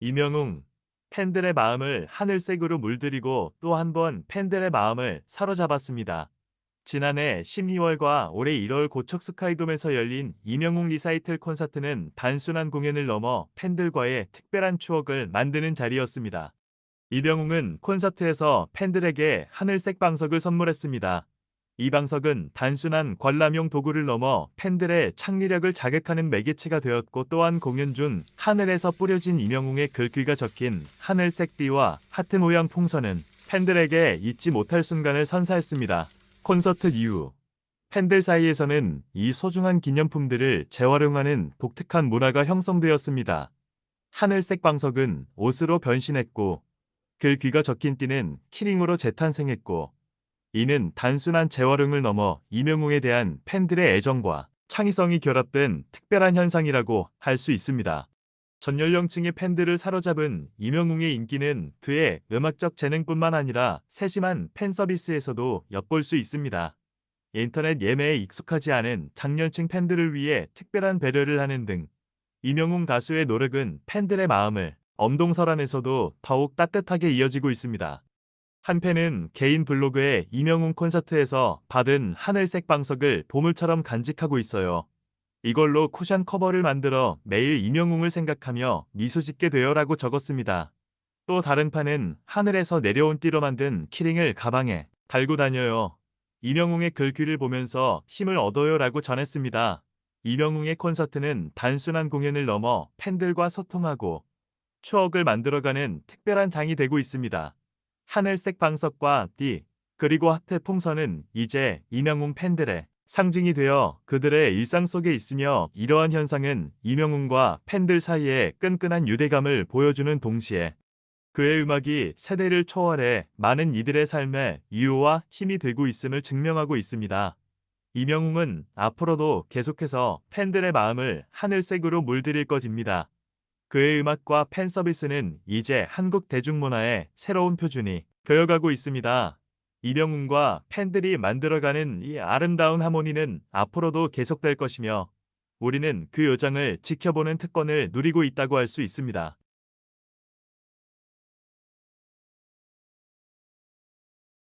이명웅, 팬들의 마음을 하늘색으로 물들이고 또 한 번 팬들의 마음을 사로잡았습니다. 지난해 12월과 올해 1월 고척 스카이돔에서 열린 이명웅 리사이틀 콘서트는 단순한 공연을 넘어 팬들과의 특별한 추억을 만드는 자리였습니다. 이명웅은 콘서트에서 팬들에게 하늘색 방석을 선물했습니다. 이 방석은 단순한 관람용 도구를 넘어 팬들의 창의력을 자극하는 매개체가 되었고 또한 공연 중 하늘에서 뿌려진 이명웅의 글귀가 적힌 하늘색 띠와 하트 모양 풍선은 팬들에게 잊지 못할 순간을 선사했습니다. 콘서트 이후 팬들 사이에서는 이 소중한 기념품들을 재활용하는 독특한 문화가 형성되었습니다. 하늘색 방석은 옷으로 변신했고 글귀가 적힌 띠는 키링으로 재탄생했고 이는 단순한 재활용을 넘어 이명웅에 대한 팬들의 애정과 창의성이 결합된 특별한 현상이라고 할 수 있습니다. 전 연령층의 팬들을 사로잡은 이명웅의 인기는 그의 음악적 재능뿐만 아니라 세심한 팬 서비스에서도 엿볼 수 있습니다. 인터넷 예매에 익숙하지 않은 장년층 팬들을 위해 특별한 배려를 하는 등 이명웅 가수의 노력은 팬들의 마음을 엄동설안에서도 더욱 따뜻하게 이어지고 있습니다. 한 팬은 개인 블로그에 이명웅 콘서트에서 받은 하늘색 방석을 보물처럼 간직하고 있어요. 이걸로 쿠션 커버를 만들어 매일 이명웅을 생각하며 미소 짓게 되어라고 적었습니다. 또 다른 판은 하늘에서 내려온 띠로 만든 키링을 가방에 달고 다녀요. 이명웅의 글귀를 보면서 힘을 얻어요라고 전했습니다. 이명웅의 콘서트는 단순한 공연을 넘어 팬들과 소통하고 추억을 만들어가는 특별한 장이 되고 있습니다. 하늘색 방석과 띠, 그리고 하트 풍선은 이제 이명웅 팬들의 상징이 되어 그들의 일상 속에 있으며 이러한 현상은 이명웅과 팬들 사이의 끈끈한 유대감을 보여주는 동시에 그의 음악이 세대를 초월해 많은 이들의 삶에 위로와 힘이 되고 있음을 증명하고 있습니다. 이명웅은 앞으로도 계속해서 팬들의 마음을 하늘색으로 물들일 것입니다. 그의 음악과 팬 서비스는 이제 한국 대중문화의 새로운 표준이 되어가고 있습니다. 이명웅과 팬들이 만들어가는 이 아름다운 하모니는 앞으로도 계속될 것이며 우리는 그 요정을 지켜보는 특권을 누리고 있다고 할 수 있습니다.